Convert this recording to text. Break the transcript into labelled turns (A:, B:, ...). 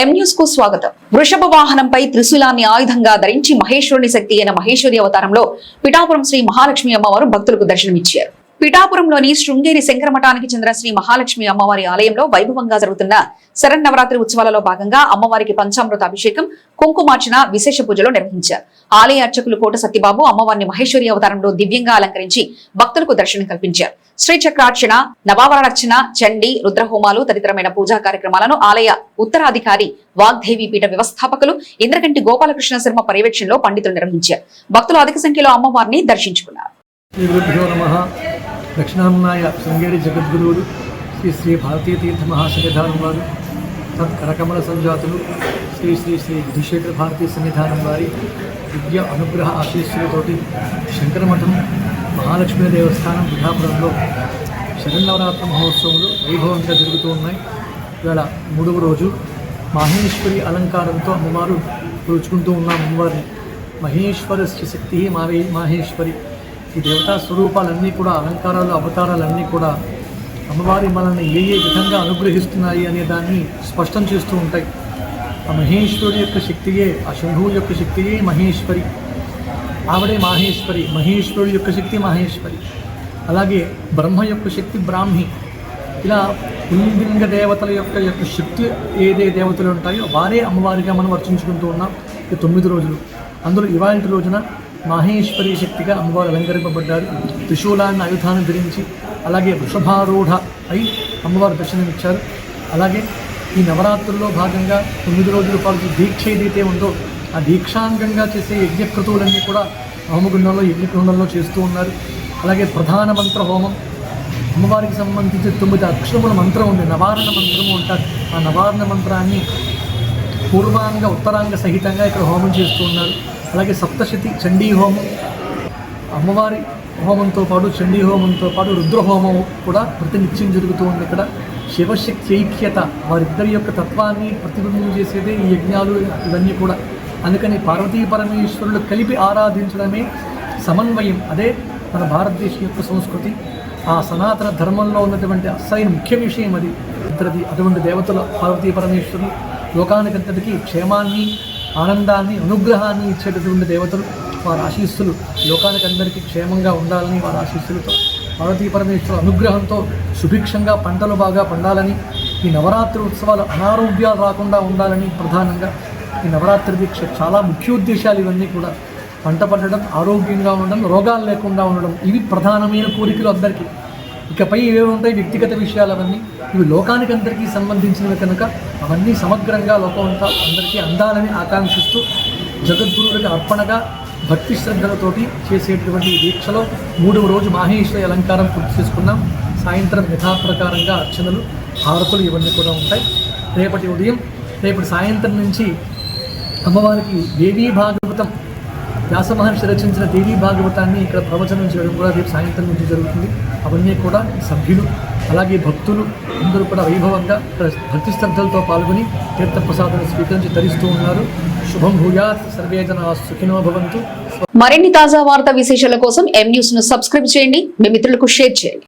A: ఎం న్యూస్కు స్వాగతం. వృషభ వాహనంపై త్రిశూలాన్ని ఆయుధంగా ధరించి మహేశ్వరుని శక్తి అయిన మహేశ్వరి అవతారంలో పిఠాపురం శ్రీ మహాలక్ష్మి అమ్మవారు భక్తులకు దర్శనమిచ్చారు. పిఠాపురంలోని శృంగేరి శంకర మఠానికి చెందిన శ్రీ మహాలక్ష్మి అమ్మవారి ఆలయంలో వైభవంగా జరుగుతున్న శరన్నవరాత్రి ఉత్సవాలలో భాగంగా అమ్మవారికి పంచామృత అభిషేకం కుంకుమార్చన విశేష పూజలు నిర్వహించారు. ఆలయ అర్చకులు కోట సత్యబాబు అమ్మవారిని మహేశ్వరి అవతారంలో దివ్యంగా అలంకరించి భక్తులకు దర్శనం కల్పించారు. శ్రీచక్రార్చన నవావరణర్చన చండీ రుద్రహోమాలు తదితరమైన పూజా కార్యక్రమాలను ఆలయ ఉత్తరాధికారి వాగ్దేవి పీఠ వ్యవస్థాపకులు ఇంద్రగంటి గోపాలకృష్ణ శర్మ పర్యవేక్షణలో పండితులు నిర్వహించారు. భక్తులు అధిక సంఖ్యలో అమ్మవారిని దర్శించుకున్నారు.
B: దక్షిణామ్నాయ శృంగేరి జగద్గురువులు శ్రీ శ్రీ భారతీయ తీర్థ మహాసన్నిధానం వారు తత్ కరకమల సంజాతులు శ్రీ శ్రీ శ్రీ విధుశేఖర భారతీ సన్నిధానం వారి విద్య అనుగ్రహ ఆశీస్సులతోటి శంకరమఠం మహాలక్ష్మి దేవస్థానం పిఠాపురంలో శరన్నవరాత్రి మహోత్సవంలో వైభవంగా జరుగుతూ ఉన్నాయి. ఇవాళ మూడవ రోజు మహేశ్వరి అలంకారంతో అమ్మవారు పూచుకుంటూ ఉన్నాం. అమ్మవారిని మహేశ్వర శక్తి మావే మాహేశ్వరి ఈ దేవతా స్వరూపాలన్నీ కూడా అలంకారాలు అవతారాలన్నీ కూడా అమ్మవారి మనల్ని ఏ ఏ విధంగా అనుగ్రహిస్తున్నాయి అనే దాన్ని స్పష్టం చేస్తూ ఉంటాయి. ఆ మహేశ్వరి యొక్క శక్తియే ఆ శంభువు యొక్క శక్తియే మహేశ్వరి. ఆవిడే మాహేశ్వరి మహేశ్వరుడి యొక్క శక్తి మహేశ్వరి. అలాగే బ్రహ్మ యొక్క శక్తి బ్రాహ్మి. ఇలా పుల్లింగ దేవతల యొక్క యొక్క శక్తి ఏదే దేవతలు ఉంటాయో వారే అమ్మవారిగా మనం వర్చించుకుంటూ ఉన్నాం. ఈ తొమ్మిది రోజులు. అందులో ఇవాళ రోజున మాహేశ్వరి శక్తిగా అమ్మవారు అలంకరింపబడ్డారు. త్రిశూలాన్ని ఆయుధాన్ని ధరించి అలాగే వృషభారూఢ అయి అమ్మవారు దర్శనమిచ్చారు. అలాగే ఈ నవరాత్రుల్లో భాగంగా తొమ్మిది రోజుల పాటు దీక్ష ఏదైతే ఉందో ఆ దీక్షాంగంగా చేసే యజ్ఞకృతువులన్నీ కూడా హోమగుండంలో యజ్ఞకుండంలో చేస్తూ ఉన్నారు. అలాగే ప్రధాన మంత్ర హోమం. అమ్మవారికి సంబంధించి తొమ్మిది అక్షరముల మంత్రం ఉంది. నవారణ మంత్రము అంటారు. ఆ నవారణ మంత్రాన్ని పూర్వాంగ ఉత్తరాంగ సహితంగా ఇక్కడ హోమం చేస్తూ ఉన్నారు. అలాగే సప్తశతి చండీ హోమం అమ్మవారి హోమంతో పాటు చండీ హోమంతో పాటు రుద్రహోమం కూడా ప్రతినిత్యం జరుగుతూ ఉంది ఇక్కడ. శివశక్తి ఐక్యత వారిద్దరి యొక్క తత్వాన్ని ప్రతిబింబం చేసేదే ఈ యజ్ఞాలు ఇవన్నీ కూడా. అందుకని పార్వతీ పరమేశ్వరులు కలిపి ఆరాధించడమే సమన్వయం. అదే మన భారతదేశం యొక్క సంస్కృతి. ఆ సనాతన ధర్మంలో ఉన్నటువంటి అసలైన ముఖ్య విషయం అది. ఇద్దరిది అటువంటి దేవతల పార్వతీ పరమేశ్వరులు. లోకానికంతటికి క్షేమాన్ని ఆనందాన్ని అనుగ్రహాన్ని ఇచ్చేటటువంటి దేవతలు వారి ఆశీస్సులు. లోకానికందరికీ క్షేమంగా ఉండాలని వారి ఆశీస్సులతో పార్వతీ పరమేశ్వర అనుగ్రహంతో సుభిక్షంగా పంటలు బాగా పండాలని ఈ నవరాత్రి ఉత్సవాలు అనారోగ్యాలు రాకుండా ఉండాలని ప్రధానంగా ఈ నవరాత్రి దీక్ష చాలా ముఖ్యోద్దేశాలు ఇవన్నీ కూడా. పంట పండడం ఆరోగ్యంగా ఉండడం రోగాలు లేకుండా ఉండడం ఇవి ప్రధానమైన కోరికలు అందరికీ. ఇకపై ఏవేవి ఉంటాయి వ్యక్తిగత విషయాలు అవన్నీ? ఇవి లోకానికి అందరికీ సంబంధించినవి కనుక అవన్నీ సమగ్రంగా లోకం అందరికీ అందాలని ఆకాంక్షిస్తూ జగద్గురువులకు అర్పణగా భక్తి శ్రద్ధలతోటి చేసేటువంటి దీక్షలో మూడవ రోజు మాహేశ్వరి అలంకారం పూర్తి చేసుకున్నాం. సాయంత్రం యథాప్రకారంగా అర్చనలు హారతులు ఇవన్నీ కూడా ఉంటాయి. రేపటి ఉదయం రేపటి సాయంత్రం నుంచి అమ్మవారికి దేవీ భాగవతం వ్యాస మహర్షి రచించిన దేవీ భాగవతాన్ని ఇక్కడ ప్రవచనం చేయడం కూడా రేపు సాయంత్రం నుంచి జరుగుతుంది. అవన్నీ కూడా సభ్యులు అలాగే భక్తులు అందరూ కూడా వైభవంగా భక్తి శ్రద్ధలతో పాల్గొని తీర్థప్రసాదాన్ని స్వీకరించి ధరిస్తూ ఉన్నారు. శుభం భూయాత్. సర్వే జనా సుఖినో భవంతు.
A: మరిన్ని తాజా వార్తా విశేషాల కోసం ఎం న్యూస్ను సబ్స్క్రైబ్ చేయండి. మీ మిత్రులకు షేర్ చేయండి.